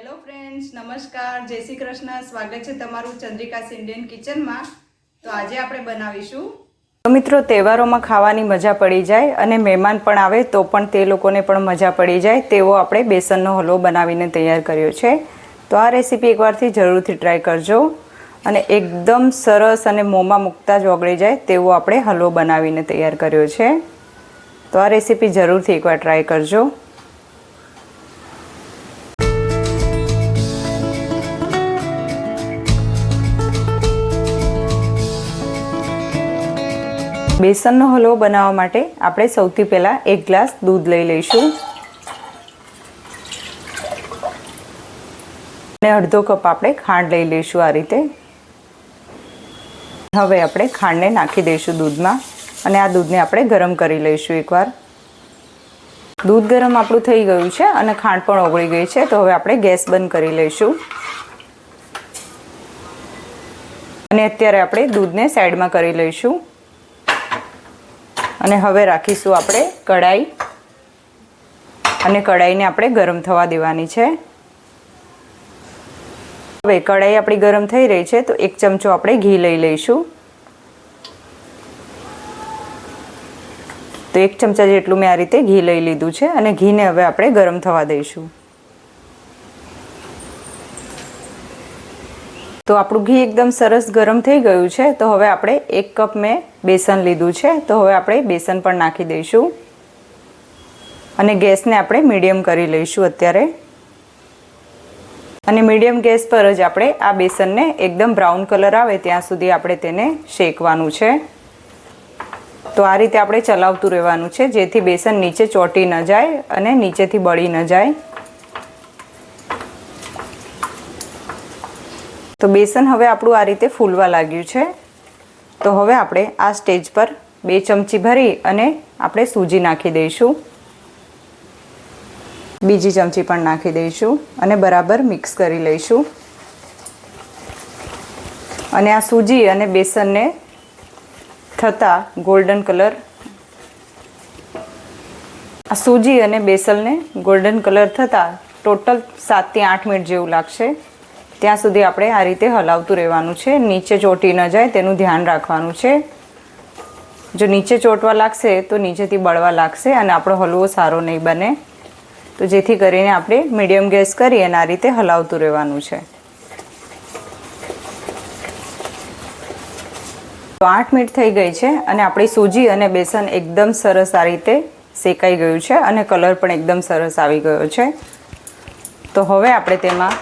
Hello friends નમસ્કાર, જય શ્રી કૃષ્ણ, સ્વાગત છે તમારું ચંદ્રિકા ઇન્ડિયન કિચનમાં. તો આજે આપણે બનાવીશું. તો મિત્રો, તહેવારોમાં ખાવાની મજા પડી જાય અને મહેમાન પણ આવે તો પણ તે લોકોને પણ મજા પડી જાય તેવો આપણે બેસનનો હલવો બનાવીને તૈયાર કર્યો છે. તો આ રેસીપી એકવારથી જરૂરથી ટ્રાય કરજો અને એકદમ સરસ અને મોંમાં મૂકતા જ ઓગળી જાય તેવો આપણે હલવો બનાવીને તૈયાર કર્યો છે. તો આ રેસીપી જરૂરથી એકવાર ટ્રાય કરજો. બેસનનો હલવો બનાવવા માટે આપણે સૌથી પહેલાં એક ગ્લાસ દૂધ લઈ લઈશું. અને અડધો કપ આપણે ખાંડ લઈ લઈશું આ રીતે. હવે આપણે ખાંડને નાખી દઈશું દૂધમાં અને આ દૂધને આપણે ગરમ કરી લઈશું એકવાર. દૂધ ગરમ આપણું થઈ ગયું છે અને ખાંડ પણ ઓગળી ગઈ છે, તો હવે આપણે ગેસ બંધ કરી લઈશું. અને અત્યારે આપણે દૂધને સાઈડમાં કરી લઈશું. અને હવે રાખીશું આપણે કઢાઈ. અને કઢાઈને આપણે ગરમ થવા દેવાની છે. હવે કઢાઈ આપણી ગરમ થઈ રહી છે, તો એક ચમચો આપણે ઘી લઈ લઈશું. તો એક ચમચા જેટલું મેં આ રીતે ઘી લઈ લીધું છે, અને ઘીને હવે આપણે ગરમ થવા દઈશું. તો આપણું ઘી એકદમ સરસ ગરમ થઈ ગયું છે. તો હવે આપણે એક કપ મેં બેસન લીધું છે. તો હવે આપણે બેસન પણ નાખી દઈશું. અને ગેસને આપણે મીડિયમ કરી લઈશું અત્યારે. અને મીડિયમ ગેસ પર જ આપણે આ બેસનને એકદમ બ્રાઉન કલર આવે ત્યાં સુધી આપણે તેને શેકવાનું છે. તો આ રીતે આપણે ચલાવતું રહેવાનું છે, જેથી બેસન નીચે ચોટી ન જાય અને નીચેથી બળી ન જાય. તો બેસન હવે આપણું આ રીતે ફૂલવા લાગ્યું છે. તો હવે આપણે આ સ્ટેજ પર બે ચમચી ભરી અને આપણે સૂજી નાખી દઈશું. બીજી ચમચી પણ નાખી દઈશું અને બરાબર મિક્સ કરી લઈશું. અને આ સૂજી અને બેસનને થતાં ગોલ્ડન કલર આ સૂજી અને બેસનને ગોલ્ડન કલર થતાં ટોટલ સાતથી આઠ મિનિટ જેવું લાગશે. ત્યાં સુધી આપણે આ રીતે હલાવતું રહેવાનું છે. નીચે ચોંટી ન જાય, તેનું ધ્યાન રાખવાનું છે. જો નીચે ચોંટવા લાગશે, તો નીચેથી બળવા લાગશે અને આપણો હલવો સારો નહીં બને. તો જેથી કરીને આપણે મીડિયમ ગેસ કરી અને આ રીતે હલાવતું રહેવાનું છે. તો આઠ મિનિટ થઈ ગઈ છે અને આપણી સૂજી અને બેસન એકદમ સરસ આ રીતે શેકાઈ ગયું છે અને કલર પણ એકદમ સરસ આવી ગયો છે. તો હવે આપણે તેમાં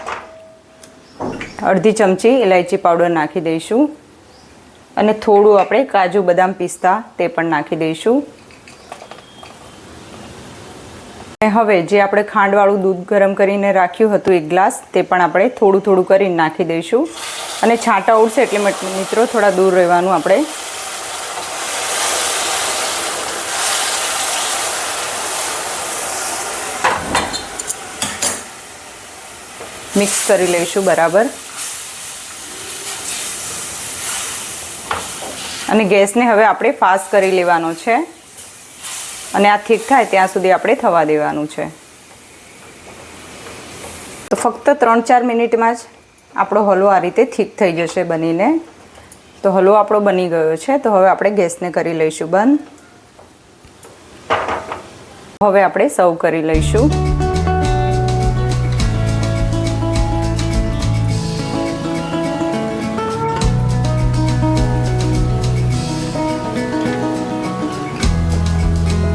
અડધી ચમચી ઇલાયચી પાવડર નાખી દઈશું. અને થોડું આપણે કાજુ બદામ પિસ્તા તે પણ નાખી દઈશું. અને હવે જે આપણે ખાંડવાળું દૂધ ગરમ કરીને રાખ્યું હતું એક ગ્લાસ, તે પણ આપણે થોડું થોડું કરીને નાખી દઈશું. અને છાંટા ઉડશે એટલે મિત્રો, થોડા દૂર રહેવાનું આપણે. મિક્સ કરી લઈશું બરાબર. અને ગેસને હવે આપણે ફાસ્ટ કરી લેવાનો છે. અને આ ઠીક થાય ત્યાં સુધી આપણે થવા દેવાનું છે. તો ફક્ત ત્રણ ચાર મિનિટમાં જ આપણો હલવો આ રીતે ઠીક થઈ જશે બનીને. તો હલવો આપણો બની ગયો છે. તો હવે આપણે ગેસને કરી લઈશું બંધ. હવે આપણે સર્વ કરી લઈશું.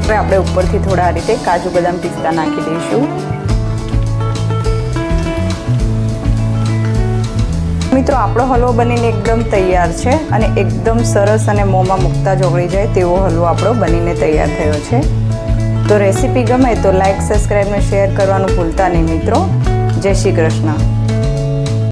હવે આપણે ઉપરથી થોડા રીતે કાજુ બદામ પિસ્તા નાખી દઈશું. મિત્રો, આપણો હલવો બનીને એકદમ તૈયાર છે અને એકદમ સરસ અને મોંમાં મૂકતા જ ઓગળી જાય તેવો હલવો આપણો બનીને તૈયાર થયો છે. તો રેસીપી ગમે તો લાઇક સબસ્ક્રાઈબ અને શેર કરવાનું ભૂલતા નહીં મિત્રો. જય શ્રી કૃષ્ણ.